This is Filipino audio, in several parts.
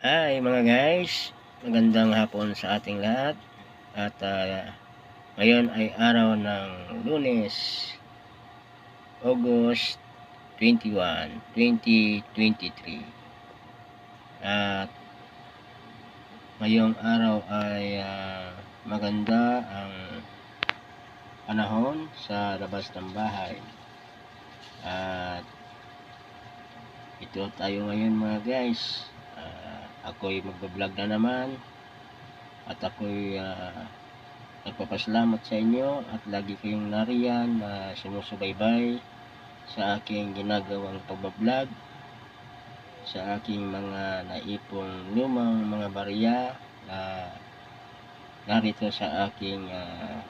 Hi mga guys, magandang hapon sa ating lahat. At ah, ngayon ay araw ng lunes, August 21, 2023 at ngayong araw ay ah, maganda ang panahon sa labas ng bahay. At ito tayo ngayon mga guys. Ah, ako'y magbablog na naman. At ako'y ah, nagpapasalamat sa inyo at lagi kayong nariyan na sinusubaybay sa aking ginagawang pagbablog sa aking mga naipong lumang mga barya na narito sa aking ah,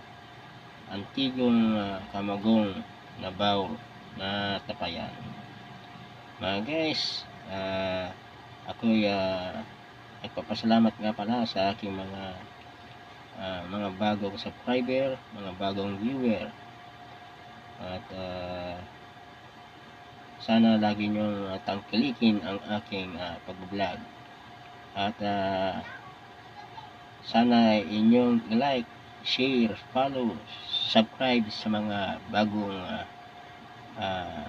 antigong ah, kamagong na baw na tapayan. Mga guys ah ako'y ah, nagpapasalamat nga pala sa aking mga ah, mga bagong subscriber, mga bagong viewer. At ah, sana lagi niyong uh, tangkilikin ang aking uh, pag-vlog. At ah, sana inyong like, share, follow, subscribe sa mga bagong ah, ah,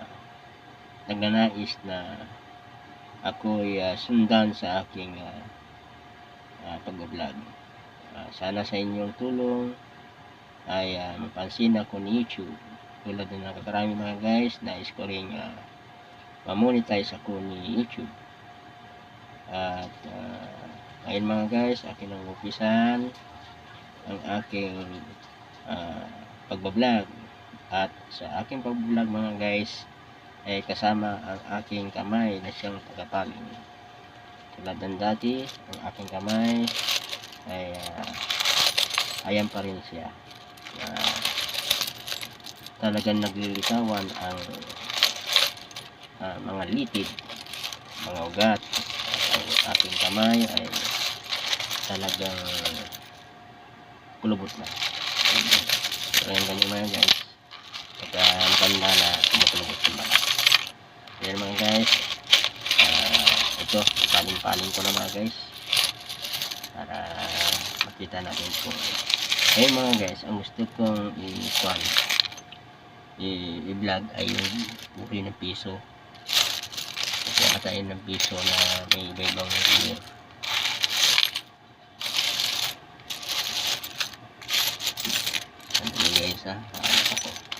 nagnanais na ako'y ah, sundan sa aking uh, pag-vlog. Ah, sana sa inyong tulong ay uh, mapansin ako ni YouTube. Tulad ng nakakarami mga guys, nais ko rin uh, mamonetize ako ni YouTube. At uh, ngayon mga guys, akin ang upisan ang aking uh, pagbablog. At sa aking pagbablog mga guys, ay kasama ang aking kamay na siyang tagapaling. Tulad ng dati, ang aking kamay ay uh, ayan pa rin siya. Uh, talagang naglilitawan ang uh, mga litid, mga ugat. Ang aking kamay ay talagang kulubot na. Pero yung ganyan mga guys, pagka matanda na kumukulubot yung mga Ayan mga guys. Uh, ito, paling-paling ko na mga guys. Para makita natin po. Ayun mga guys, ang gusto kong i-kwan i-vlog ay yung uri ng piso. Kasi ata yun ng piso na may iba-ibang year. Ano guys ha? Ano ako?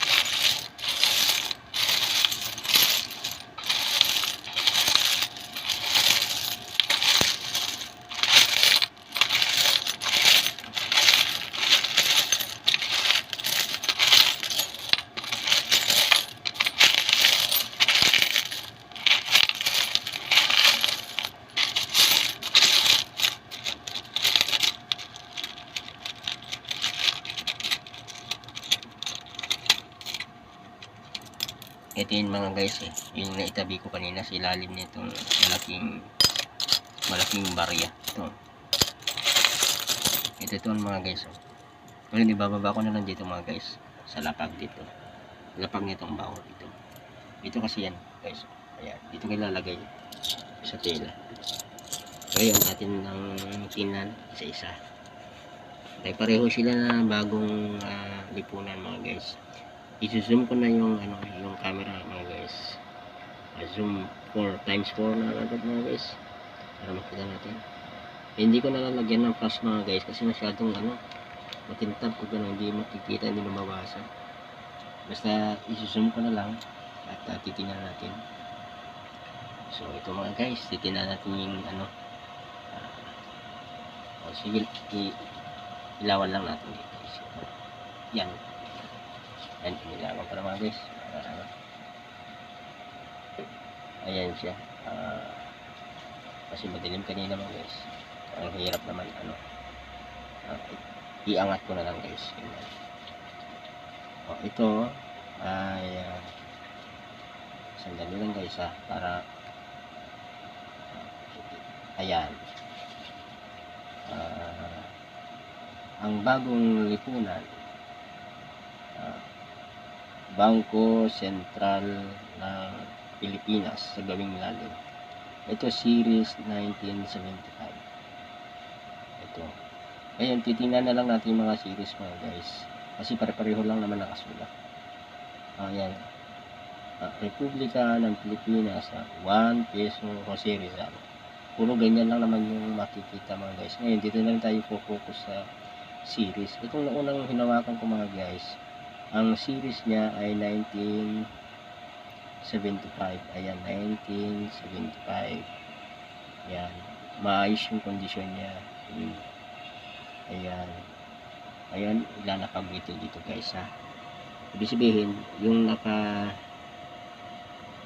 Ito yung mga guys eh. Yung naitabi ko kanina sa ilalim nitong malaking malaking barya. Ito. Ito ito mga guys oh. ngayon ibababa ko na lang dito mga guys sa lapag dito. Lapag nitong baho dito dito kasi yan guys ayan dito ko ilalagay sa tela. Ngayon natin ng tinan isa isa ay pareho sila na bagong ah, lipunan mga guys i-zoom ko na yung ano yung camera mga guys. Uh, zoom 4 times 4 na agad mga guys. Para makita natin. Eh, hindi ko nalalagyan ng flash mga guys kasi masyadong ano matintab ko gano'n hindi makikita hindi mababasa basta i-zoom ko na lang at uh, titingnan natin. So ito mga guys titingnan natin yung ano uh, oh, sige ilawan lang natin dito. Yan Ayan, pinilawan ko na mga guys. Uh, ayan siya. Uh, kasi madilim kanina mga guys. Ang hirap naman ano. Uh, iangat ko na lang guys. Ayan. Oh, ito ay uh, sandali lang guys ha para uh, ayan uh, ang bagong lipunan Bangko Sentral ng Pilipinas sa gawing lalim. Ito series 1975. Ito. Ngayon, titingnan na lang natin mga series mga guys. Kasi pare-pareho lang naman nakasulat. Ayan. Ah, Republika ng Pilipinas, ah, 1 peso Jose Rizal. Puro ganyan lang naman yung makikita mga guys. Ngayon, dito na lang tayo focus sa series. Itong naunang hinawakan ko mga guys, ang series niya ay 1975. Ayan, 1975. Ayan. Maayos yung kondisyon niya. Hmm. Ayan. Ayan, ilalakab ito dito guys ha. Ibig sabihin, yung naka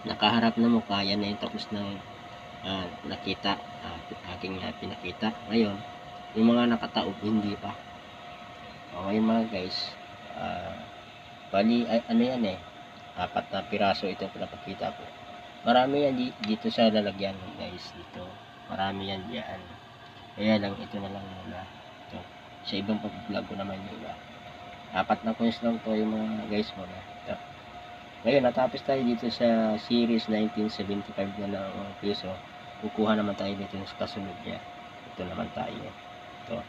nakaharap na mukha, yan na yung tapos ng ah, nakita, ah, aking ah, pinakita. Ngayon, yung mga nakataob, hindi pa. O, ngayon mga guys, ah, bali, ay, ano yan eh, apat na piraso ito pinapakita ko. Marami yan di- dito sa lalagyan guys, dito. Marami yan diyan. Kaya lang, ito na lang muna. Ito. Sa ibang pag-vlog ko naman yung iba. Apat na coins lang to yung mga guys mo na. Ito. Ngayon, natapos tayo dito sa series 1975 na ng piso. Kukuha naman tayo dito sa kasunod niya. Ito naman tayo. Ito.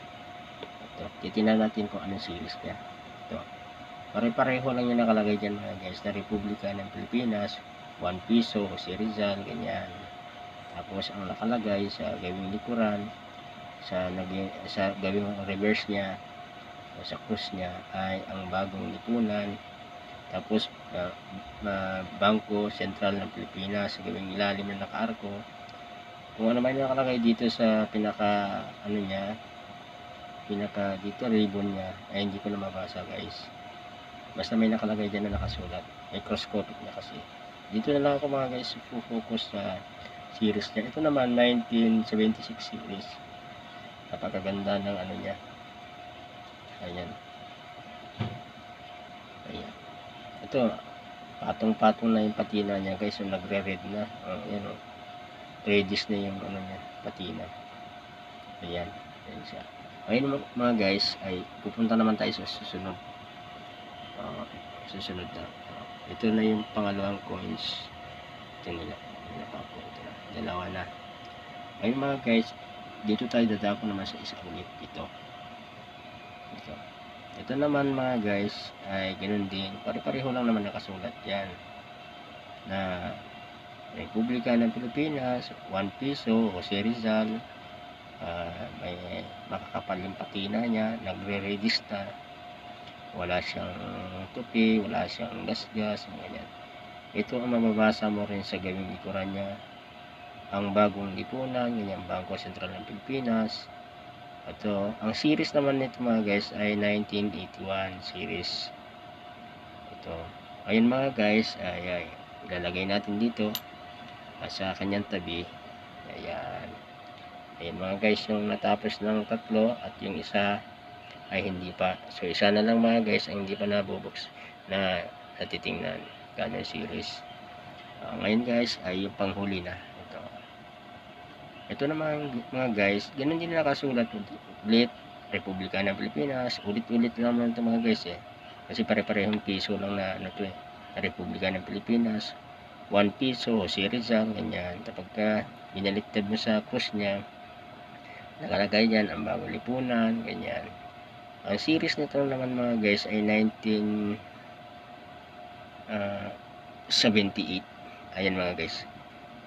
Ito. Titingnan natin kung anong series niya. Pare-pareho lang yung nakalagay dyan mga guys. Na Republika ng Pilipinas, 1 piso, Jose Rizal, ganyan. Tapos ang nakalagay sa gawing likuran, sa naging sa gawing reverse niya o sa cross niya ay ang bagong lipunan tapos uh, uh, Bangko Sentral ng Pilipinas sa gawing ilalim na nakaarko kung ano man yung nakalagay dito sa pinaka ano niya pinaka dito ribbon niya ay hindi ko na mabasa guys basta may nakalagay dyan na nakasulat. Copy na kasi. Dito na lang ako mga guys focus sa series niya. Ito naman 1976 series. Napakaganda ng ano niya. Ayan. Ayan. Ito patong-patong na yung patina niya guys. Yung nagre-red na. Oh, ayan oh. reddish na yung ano niya patina. Ayan. Ayan siya. Ayun mga guys ay pupunta naman tayo sa susunod Ah, susunod na. Ah, ito na yung pangalawang coins. Ito nila nila pa po ito na. Dalawa na. Ayun mga guys dito tayo dadako naman sa isa ulit ito. Ito. Ito naman mga guys ay ganun din. Pare-pareho lang naman nakasulat yan. Na Republika ng Pilipinas 1 piso Jose Rizal ah, may makakapal yung patina niya nagre-register wala siyang tupi wala siyang gasgas ganyan ito ang mababasa mo rin sa gawing likuran niya ang bagong lipunan, ganyan, Bangko Sentral ng Pilipinas. Ito, ang series naman nito mga guys ay 1981 series. Ito. Ayun mga guys, ay, ay ilalagay natin dito sa kanyang tabi. Ayan. Ayan mga guys, yung natapos ng tatlo at yung isa ay hindi pa. So, isa na lang mga guys ang hindi pa nabubox na natitingnan. Ganyan series. Ah, ngayon guys, ay yung panghuli na. Ito. Ito naman mga guys, ganun din nakasulat ulit Republika ng Pilipinas, ulit-ulit naman ito mga guys eh. Kasi pare-parehong piso lang na ano to eh, Republika ng Pilipinas. 1 piso, si Rizal, ganyan. Kapag ka binaliktad mo sa cross niya, nakalagay dyan ang bagong lipunan, ganyan. Ang series nito naman mga guys ay 19 ah, 78. Ayan mga guys.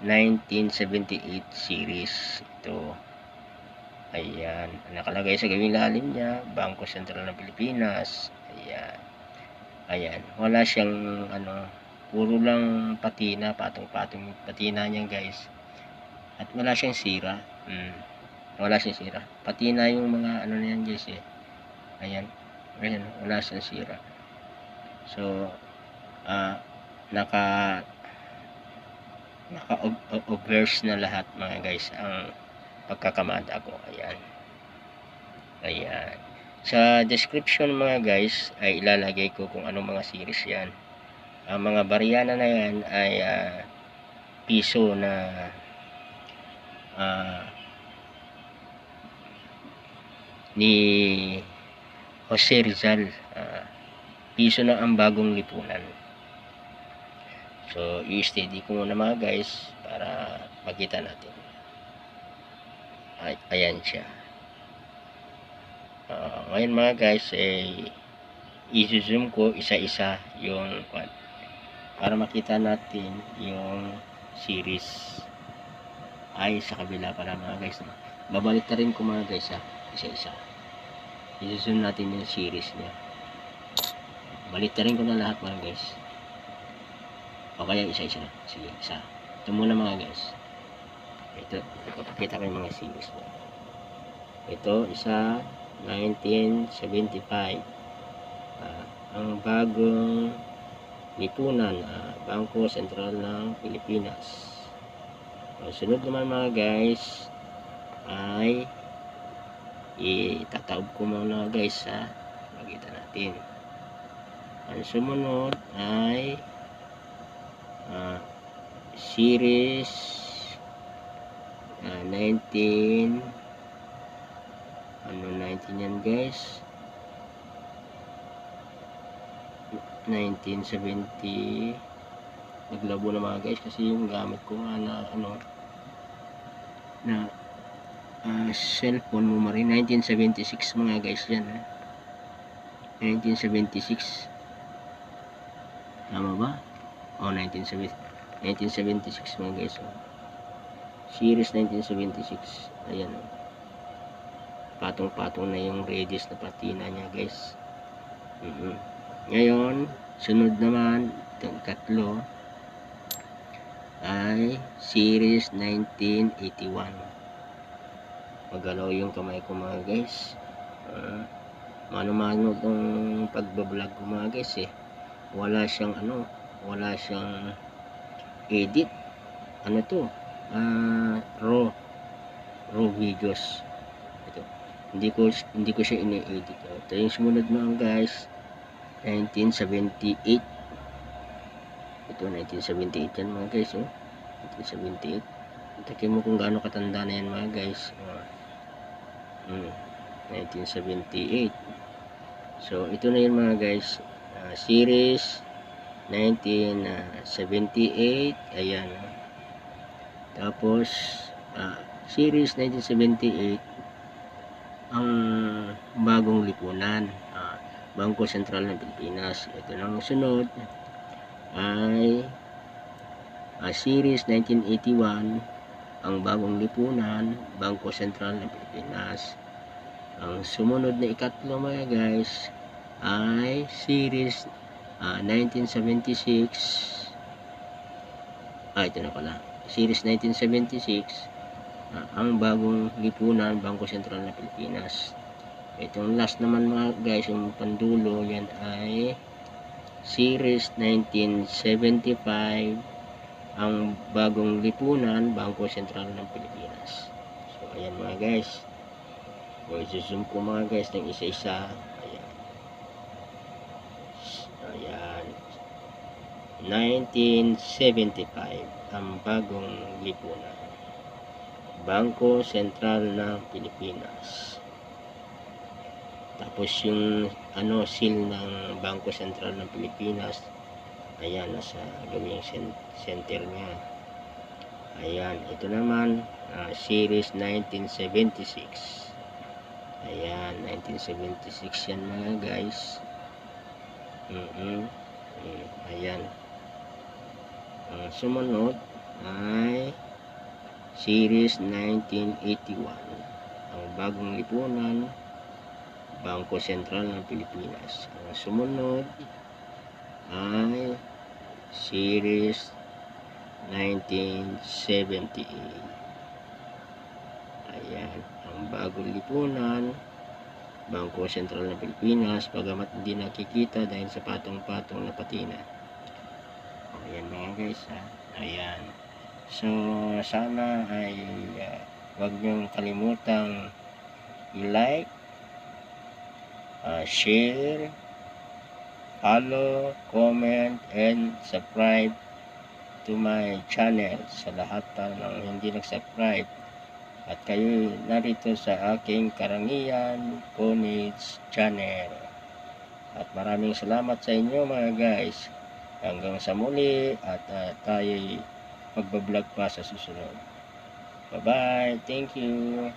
1978 series. Ito. Ayan. Nakalagay sa gawing lalim niya Bangko Sentral ng Pilipinas. Ayan. Ayan. Wala siyang ano puro lang patina patong-patong patina niya guys. At wala siyang sira. Mm. wala siyang sira. Patina yung mga ano na yan guys eh ayan. Ayan wala siyang sira. So ah naka naka-obverse na lahat mga guys ang pagkakamada ko. Ayan. Ayan. Sa description mga guys ay ilalagay ko kung anong mga series yan. Ang mga bariyana na yan ay ah, piso na ah, ni Jose Rizal ah, piso na ang bagong lipunan So, i-steady ko muna mga guys para Makita natin. Ay, ayan siya. Ah, ngayon mga guys, eh, i-zoom ko isa-isa yung kwan, para makita natin yung series ay sa kabila pala mga guys. Babalik na rin ko mga guys ha, isa-isa. I-zoom natin yung series niya. Balik na rin ko na lahat mga guys. O kaya isa-isa na. Sige, isa. Ito muna mga guys. Ito, ipapakita ko yung mga series mo. Ito, isa, 1975. Ah, ang bagong lipunan, ah, Bangko Sentral ng Pilipinas. Ang sunod naman mga guys, ay itataob ko muna guys ha. Makita natin. Ang sumunod ay ah, series ah, 19 ano 19 yan guys 1970 naglabo na mga guys kasi yung gamit ko nga na ano na ah, cellphone mo marin 1976 mga guys yan ha? 1976 tama ba? o 1970 1976 mga guys oh. series 1976 ayan oh. patong-patong na yung radius na patina niya guys Mhm. ngayon sunod naman itong katlo ay series 1981 magalaw yung kamay ko mga guys. Ah, mano-mano tong pagbablog ko mga guys eh. Wala siyang ano wala siyang edit. Ano to? Ah raw raw videos. Ito. Hindi ko hindi ko siya ini-edit. Ito yung sumunod mga guys. 1978 ito 1978 yan mga guys oh. 1978 Takin mo kung gaano katanda na yan mga guys. Oh. Hmm. 1978 so ito na yun mga guys. Ah, series 1978 ayan oh. tapos ah, series 1978 ang bagong lipunan ah, Bangko Sentral ng Pilipinas. Ito nang sunod ay ah, series 1981 ang bagong lipunan Bangko Sentral ng Pilipinas. Ang sumunod na ikatlo mga guys ay series ah, 1976 ah ito na pala. Series 1976 ah, ang bagong lipunan Bangko Sentral ng Pilipinas. Itong last naman mga guys yung pandulo yan ay series 1975 ang bagong lipunan Bangko Sentral ng Pilipinas. So ayan mga guys. O zoom ko mga guys ng isa-isa. Ayan. Ayan. 1975 ang bagong lipunan. Bangko Sentral ng Pilipinas. Tapos yung ano seal ng Bangko Sentral ng Pilipinas ayan nasa gawing cen- center niya. Ayan ito naman ah, series 1976 ayan 1976 yan mga guys. Mm Mm, ayan. Ang sumunod ay series 1981 ang bagong lipunan Bangko Sentral ng Pilipinas. Ang sumunod ay series 1978 ayan ang bagong lipunan Bangko Sentral ng Pilipinas pagamat hindi nakikita dahil sa patong-patong na patina. Ayan mga guys ha? Ayan. So sana ay uh, huwag niyong kalimutang i-like uh, share follow, comment, and subscribe to my channel sa lahat ng hindi nag-subscribe at kayo narito sa aking Karangian Conage channel at maraming salamat sa inyo mga guys hanggang sa muli at uh, tayo'y magbablog pa sa susunod Bye-bye. Thank you.